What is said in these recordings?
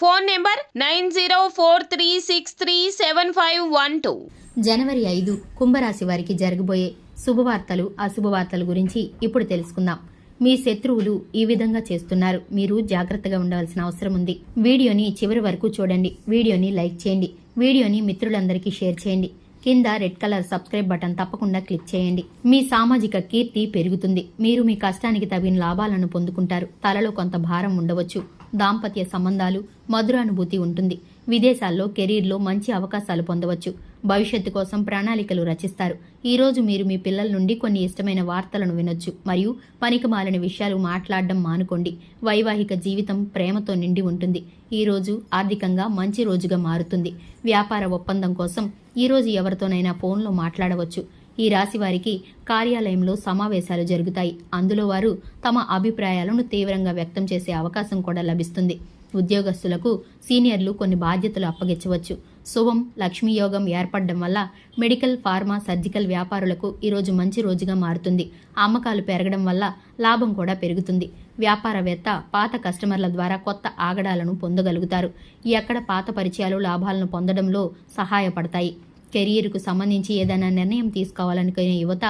Phone number nine zero four three six three seven five one two. జనవరి ఐదు కుంభరాశి వారికి జరగబోయే శుభవార్తలు అశుభవార్తల గురించి ఇప్పుడు తెలుసుకుందాం. మీ శత్రువులు ఈ విధంగా చేస్తున్నారు. మీరు జాగ్రత్తగా ఉండవలసిన అవసరం ఉంది. వీడియోని చివరి వరకు చూడండి. వీడియోని లైక్ చేయండి. వీడియోని మిత్రులందరికీ షేర్ చేయండి. కింద రెడ్ కలర్ సబ్స్క్రైబ్ బటన్ తప్పకుండా క్లిక్ చేయండి. మీ సామాజిక కీర్తి పెరుగుతుంది. మీరు మీ కష్టానికి తగిన లాభాలను పొందుకుంటారు. తలలో కొంత భారం ఉండవచ్చు. దాంపత్య సంబంధాలు మధురానుభూతి ఉంటుంది. విదేశాల్లో కెరీర్లో మంచి అవకాశాలు పొందవచ్చు. భవిష్యత్తు కోసం ప్రణాళికలు రచిస్తారు. ఈ రోజు మీరు మీ పిల్లల నుండి కొన్ని ఇష్టమైన వార్తలను వినొచ్చు మరియు పనికి మాలిన విషయాలు మాట్లాడడం మానుకోండి. వైవాహిక జీవితం ప్రేమతో నిండి ఉంటుంది. ఈ రోజు ఆర్థికంగా మంచి రోజుగా మారుతుంది. వ్యాపార ఒప్పందం కోసం ఈ రోజు ఎవరితోనైనా ఫోన్లో మాట్లాడవచ్చు. ఈ రాశి వారికి కార్యాలయంలో సమావేశాలు జరుగుతాయి. అందులో వారు తమ అభిప్రాయాలను తీవ్రంగా వ్యక్తం చేసే అవకాశం కూడా లభిస్తుంది. ఉద్యోగస్తులకు సీనియర్లు కొన్ని బాధ్యతలు అప్పగించవచ్చు. శుభం లక్ష్మీ యోగం ఏర్పడడం వల్ల మెడికల్ ఫార్మా సర్జికల్ వ్యాపారులకు ఈరోజు మంచి రోజుగా మారుతుంది. అమ్మకాలు పెరగడం వల్ల లాభం కూడా పెరుగుతుంది. వ్యాపారవేత్త పాత కస్టమర్ల ద్వారా కొత్త ఆగడాలను పొందగలుగుతారు. ఎక్కడ పాత పరిచయాలు లాభాలను పొందడంలో సహాయపడతాయి. కెరీర్కు సంబంధించి ఏదైనా నిర్ణయం తీసుకోవాలనుకునే యువత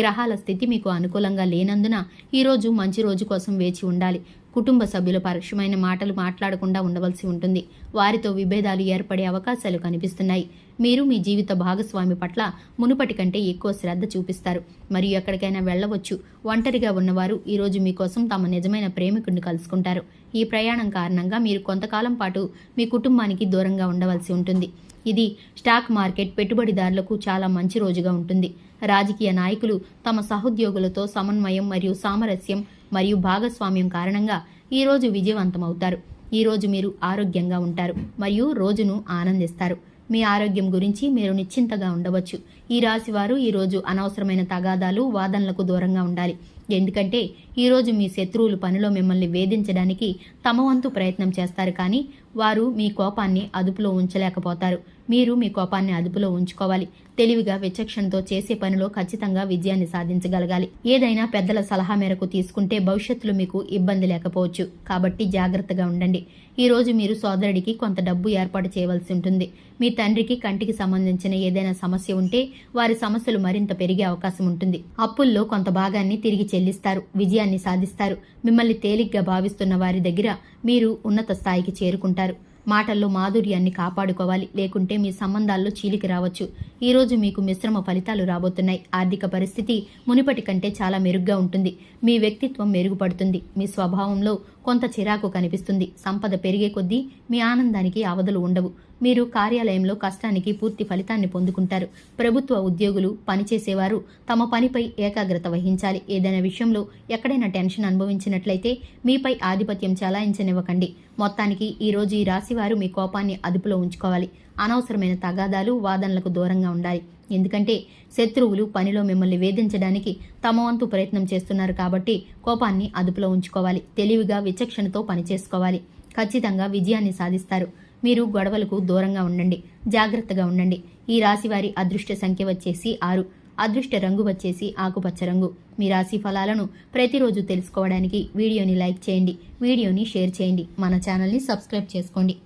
గ్రహాల స్థితి మీకు అనుకూలంగా లేనందున ఈరోజు మంచి రోజు కోసం వేచి ఉండాలి. కుటుంబ సభ్యులు పరోక్షమైన మాటలు మాట్లాడకుండా ఉండవలసి ఉంటుంది. వారితో విభేదాలు ఏర్పడే అవకాశాలు కనిపిస్తున్నాయి. మీరు మీ జీవిత భాగస్వామి పట్ల మునుపటి కంటే ఎక్కువ శ్రద్ధ చూపిస్తారు. మరియు ఎక్కడికైనా వెళ్ళవచ్చు. ఒంటరిగా ఉన్నవారు ఈరోజు మీకోసం తమ నిజమైన ప్రేమికుడిని కలుసుకుంటారు. ఈ ప్రయాణం కారణంగా మీరు కొంతకాలం పాటు మీ కుటుంబానికి దూరంగా ఉండవలసి ఉంటుంది. ఇది స్టాక్ మార్కెట్ పెట్టుబడిదారులకు చాలా మంచి రోజుగా ఉంటుంది. రాజకీయ నాయకులు తమ సహోద్యోగులతో సమన్వయం మరియు సామరస్యం మరియు భాగస్వామ్యం కారణంగా ఈ రోజు విజయవంతమవుతారు. ఈరోజు మీరు ఆరోగ్యంగా ఉంటారు మరియు రోజును ఆనందిస్తారు. మీ ఆరోగ్యం గురించి మీరు నిశ్చింతగా ఉండవచ్చు. ఈ రాశి వారు ఈరోజు అనవసరమైన తగాదాలు వాదనలకు దూరంగా ఉండాలి. ఎందుకంటే ఈరోజు మీ శత్రువులు పనిలో మిమ్మల్ని వేధించడానికి తమ వంతు ప్రయత్నం చేస్తారు కానీ వారు మీ కోపాన్ని అదుపులో ఉంచలేకపోతారు. మీరు మీ కోపాన్ని అదుపులో ఉంచుకోవాలి. తెలివిగా విచక్షణతో చేసే పనిలో ఖచ్చితంగా విజయాన్ని సాధించగలగాలి. ఏదైనా పెద్దల సలహా మేరకు తీసుకుంటే భవిష్యత్తులో మీకు ఇబ్బంది లేకపోవచ్చు. కాబట్టి జాగ్రత్తగా ఉండండి. ఈ రోజు మీరు సోదరుడికి కొంత డబ్బు ఏర్పాటు చేయవలసి ఉంటుంది. మీ తండ్రికి కంటికి సంబంధించిన ఏదైనా సమస్య ఉంటే వారి సమస్యలు మరింత పెరిగే అవకాశం ఉంటుంది. అప్పుల్లో కొంత భాగాన్ని తిరిగి చెల్లిస్తారు. విజయాన్ని సాధిస్తారు. మిమ్మల్ని తేలిగ్గా భావిస్తున్న వారి దగ్గర మీరు ఉన్నత స్థాయికి చేరుకుంటారు. మాటల్లో మాధుర్యాన్ని కాపాడుకోవాలి. లేకుంటే మీ సంబంధాల్లో చీలికి రావచ్చు. ఈరోజు మీకు మిశ్రమ ఫలితాలు రాబోతున్నాయి. ఆర్థిక పరిస్థితి మునిపటి కంటే చాలా మెరుగ్గా ఉంటుంది. మీ వ్యక్తిత్వం మెరుగుపడుతుంది. మీ స్వభావంలో కొంత చిరాకు కనిపిస్తుంది. సంపద పెరిగే కొద్దీ మీ ఆనందానికి అవధులు ఉండవు. మీరు కార్యాలయంలో కష్టానికి పూర్తి ఫలితాన్ని పొందుకుంటారు. ప్రభుత్వ ఉద్యోగులు పనిచేసేవారు తమ పనిపై ఏకాగ్రత వహించాలి. ఏదైనా విషయంలో ఎక్కడైనా టెన్షన్ అనుభవించినట్లయితే మీపై ఆధిపత్యం చలాయించనివ్వకండి. మొత్తానికి ఈరోజు ఈ రాశివారు మీ కోపాన్ని అదుపులో ఉంచుకోవాలి. అనవసరమైన తగాదాలు వాదనలకు దూరంగా ఉండాలి. ఎందుకంటే శత్రువులు పనిలో మిమ్మల్ని వేధించడానికి తమ వంతు ప్రయత్నం చేస్తున్నారు కాబట్టి కోపాన్ని అదుపులో ఉంచుకోవాలి. తెలివిగా విచక్షణతో పనిచేసుకోవాలి. ఖచ్చితంగా విజయాన్ని సాధిస్తారు. మీరు గొడవలకు దూరంగా ఉండండి జాగ్రత్తగా ఉండండి. ఈ రాశి వారి అదృష్ట సంఖ్య వచ్చేసి ఆరు. అదృష్ట రంగు వచ్చేసి ఆకుపచ్చ రంగు. మీ రాశి ఫలాలను ప్రతిరోజు తెలుసుకోవడానికి వీడియోని లైక్ చేయండి వీడియోని షేర్ చేయండి. మన ఛానల్ని సబ్స్క్రైబ్ చేసుకోండి.